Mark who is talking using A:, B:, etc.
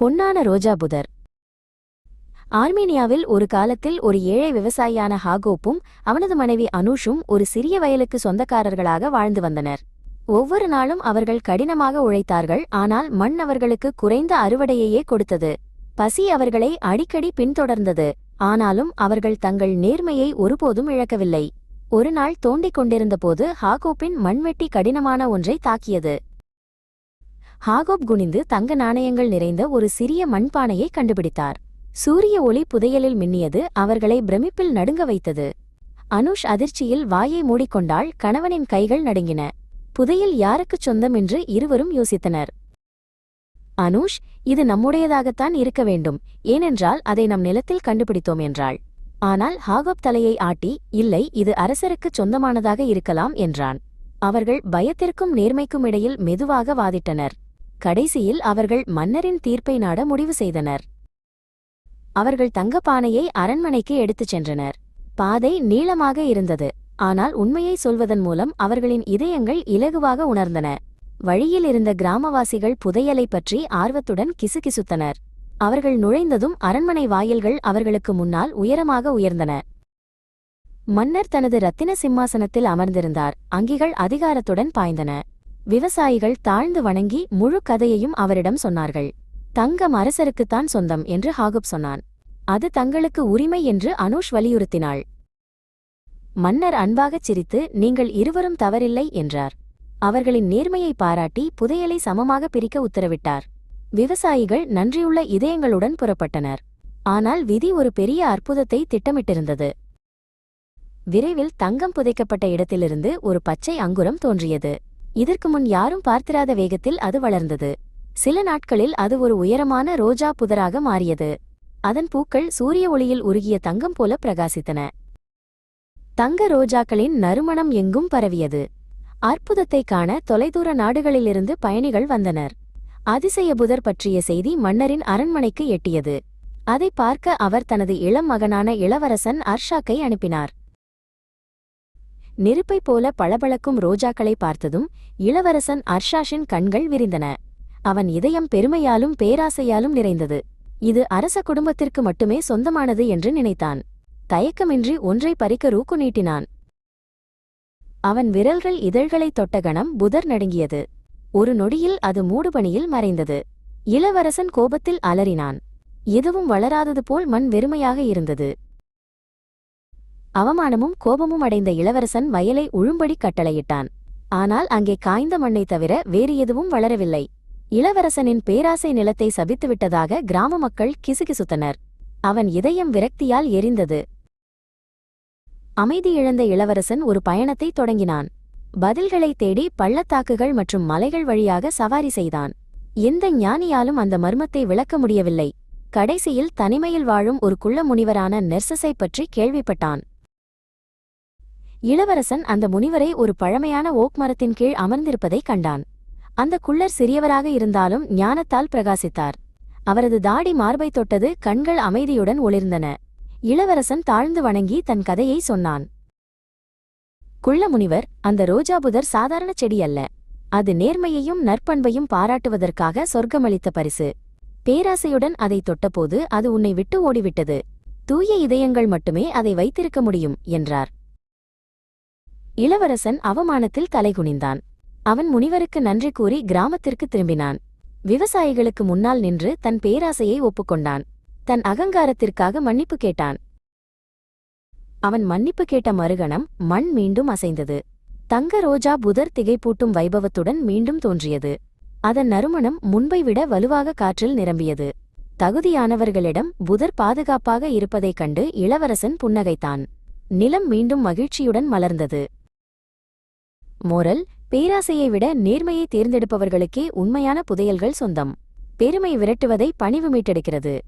A: பொன்னான ரோஜா புதர். ஆர்மீனியாவில் ஒரு காலத்தில் ஒரு ஏழை விவசாயியான ஹாகோப்பும் அவனது மனைவி அனுஷும் ஒரு சிறிய வயலுக்கு சொந்தக்காரர்களாக வாழ்ந்து வந்தனர். ஒவ்வொரு நாளும் அவர்கள் கடினமாக உழைத்தார்கள் ஆனால் மண் அவர்களுக்கு குறைந்த அறுவடையையே கொடுத்தது. பசி அவர்களை அடிக்கடி பின்தொடர்ந்தது ஆனாலும் அவர்கள் தங்கள் நேர்மையை ஒருபோதும் இழக்கவில்லை. ஒரு நாள் தோண்டிக் கொண்டிருந்தபோது ஹாகோப்பின் மண்வெட்டி கடினமான ஒன்றை தாக்கியது. ஹாகோப் குனிந்து தங்க நாணயங்கள் நிறைந்த ஒரு சிறிய மண்பானையை கண்டுபிடித்தார். சூரிய ஒளி புதையலில் மின்னியது அவர்களை பிரமிப்பில் நடுங்க வைத்தது. அனுஷ் அதிர்ச்சியில் வாயை மூடிக்கொண்டால் கணவனின் கைகள் நடுங்கின. புதையல் யாருக்குச் சொந்தம் என்று இருவரும் யோசித்தனர். அனுஷ் இது நம்முடையதாகத்தான் இருக்க வேண்டும். ஏனென்றால் அதை நம் நிலத்தில் கண்டுபிடித்தோம் என்றாள். ஆனால் ஹாகோப் தலையை ஆட்டி இல்லை இது அரசருக்குச் சொந்தமானதாக இருக்கலாம் என்றான். அவர்கள் பயத்திற்கும் நேர்மைக்கும் இடையில் மெதுவாக வாதிட்டனர். கடைசியில் அவர்கள் மன்னரின் தீர்ப்பை நாட முடிவு செய்தனர். அவர்கள் தங்கப்பானையை அரண்மனைக்கு எடுத்துச் சென்றனர். பாதை நீளமாக இருந்தது. ஆனால் உண்மையை சொல்வதன் மூலம் அவர்களின் இதயங்கள் இலகுவாக உணர்ந்தன. வழியில் இருந்த கிராமவாசிகள் புதையலை பற்றி ஆர்வத்துடன் கிசுகிசுத்தனர். அவர்கள் நுழைந்ததும் அரண்மனை வாயில்கள் அவர்களுக்கு முன்னால் உயரமாக உயர்ந்தன. மன்னர் தனது ரத்தின சிம்மாசனத்தில் அமர்ந்திருந்தார். அங்கிகள் அதிகாரத்துடன் பாய்ந்தன. விவசாயிகள் தாழ்ந்து வணங்கி முழு கதையையும் அவரிடம் சொன்னார்கள். தங்கம் அரசருக்குத்தான் சொந்தம் என்று ஹாகுப் சொன்னான். அது தங்களுக்கு உரிமை என்று அனுஷ் வலியுறுத்தினாள். மன்னர் அன்பாகச் சிரித்து நீங்கள் இருவரும் தவறில்லை என்றார். அவர்களின் நேர்மையை பாராட்டி புதையலை சமமாக பிரிக்க உத்தரவிட்டார். விவசாயிகள் நன்றியுள்ள இதயங்களுடன் புறப்பட்டனர். ஆனால் விதி ஒரு பெரிய அற்புதத்தை திட்டமிட்டிருந்தது. விரைவில் தங்கம் புதைக்கப்பட்ட இடத்திலிருந்து ஒரு பச்சை அங்குரம் தோன்றியது. இதற்கு முன் யாரும் பார்த்திராத வேகத்தில் அது வளர்ந்தது. சில நாட்களில் அது ஒரு உயரமான ரோஜா புதராக மாறியது. அதன் பூக்கள் சூரிய ஒளியில் உருகிய தங்கம் போல பிரகாசித்தன. தங்க ரோஜாக்களின் நறுமணம் எங்கும் பரவியது. அற்புதத்தைக் காண தொலைதூர நாடுகளிலிருந்து பயணிகள் வந்தனர். அதிசய புதர் பற்றிய செய்தி மன்னரின் அரண்மனைக்கு எட்டியது. அதை பார்க்க அவர் தனது இளம் மகனான இளவரசன் அர்ஷாக்கை அனுப்பினார். நெருப்பைப் போல பளபளக்கும் ரோஜாக்களை பார்த்ததும் இளவரசன் அர்ஷாஷின் கண்கள் விரிந்தன. அவன் இதயம் பெருமையாலும் பேராசையாலும் நிறைந்தது. இது அரச குடும்பத்திற்கு மட்டுமே சொந்தமானது என்று நினைத்தான். தயக்கமின்றி ஒன்றை பறிக்க ரூக்கு நீட்டினான். அவன் விரல்கள் இதழ்களைத் தொட்ட கணம் புதர் நடுங்கியது. ஒரு நொடியில் அது மூடுபணியில் மறைந்தது. இளவரசன் கோபத்தில் அலறினான். எதுவும் வளராதது போல் மண் வெறுமையாக இருந்தது. அவமானமும் கோபமும் அடைந்த இளவரசன் வயலை உழும்படி கட்டளையிட்டான். ஆனால் அங்கே காய்ந்த மண்ணைத் தவிர வேறு எதுவும் வளரவில்லை. இளவரசனின் பேராசை நிலத்தை சபித்துவிட்டதாக கிராம மக்கள் கிசுகிசுத்தனர். அவன் இதயம் விரக்தியால் எரிந்தது. அமைதி இழந்த இளவரசன் ஒரு பயணத்தை தொடங்கினான். பதில்களை தேடி பள்ளத்தாக்குகள் மற்றும் மலைகள் வழியாக சவாரி செய்தான். எந்த ஞானியாலும் அந்த மர்மத்தை விளக்க முடியவில்லை. கடைசியில் தனிமையில் வாழும் ஒரு குள்ள முனிவரான நெர்சஸை பற்றி கேள்விப்பட்டான். இளவரசன் அந்த முனிவரை ஒரு பழமையான ஓக் மரத்தின் கீழ் அமர்ந்திருப்பதைக் கண்டான். அந்த குள்ளர் சிறியவராக இருந்தாலும் ஞானத்தால் பிரகாசித்தார். அவரது தாடி மார்பை தொட்டது கண்கள் அமைதியுடன் ஒளிர்ந்தன. இளவரசன் தாழ்ந்து வணங்கி தன் கதையை சொன்னான். குள்ள முனிவர் அந்த ரோஜாபுதர் சாதாரண செடி அல்ல. அது நேர்மையையும் நற்பண்பையும் பாராட்டுவதற்காக சொர்க்கமளித்த பரிசு. பேராசையுடன் அதை தொட்டபோது அது உன்னை விட்டு ஓடிவிட்டது. தூய இதயங்கள் மட்டுமே அதை வைத்திருக்க முடியும் என்றார். இளவரசன் அவமானத்தில் தலைகுனிந்தான். அவன் முனிவருக்கு நன்றி கூறி கிராமத்திற்கு திரும்பினான். விவசாயிகளுக்கு முன்னால் நின்று தன் பேராசையை ஒப்புக்கொண்டான். தன் அகங்காரத்திற்காக மன்னிப்பு கேட்டான். அவன் மன்னிப்பு கேட்ட மறுகணம் மண் மீண்டும் அசைந்தது. தங்க ரோஜா புதர் திகைப்பூட்டும் வைபவத்துடன் மீண்டும் தோன்றியது. அதன் நறுமணம் முன்பை விட வலுவாக காற்றில் நிரம்பியது. தகுதியானவர்களிடம் புதர் பாதுகாப்பாக இருப்பதைக் கண்டு இளவரசன் புன்னகைத்தான். நிலம் மீண்டும் மகிழ்ச்சியுடன் மலர்ந்தது. மோரல் பேராசையை விட நேர்மையை தேர்ந்தெடுப்பவர்களுக்கே உண்மையான புதையல்கள் சொந்தம். பெருமை விரட்டுவதை பணிவு மீட்டெடுக்கிறது.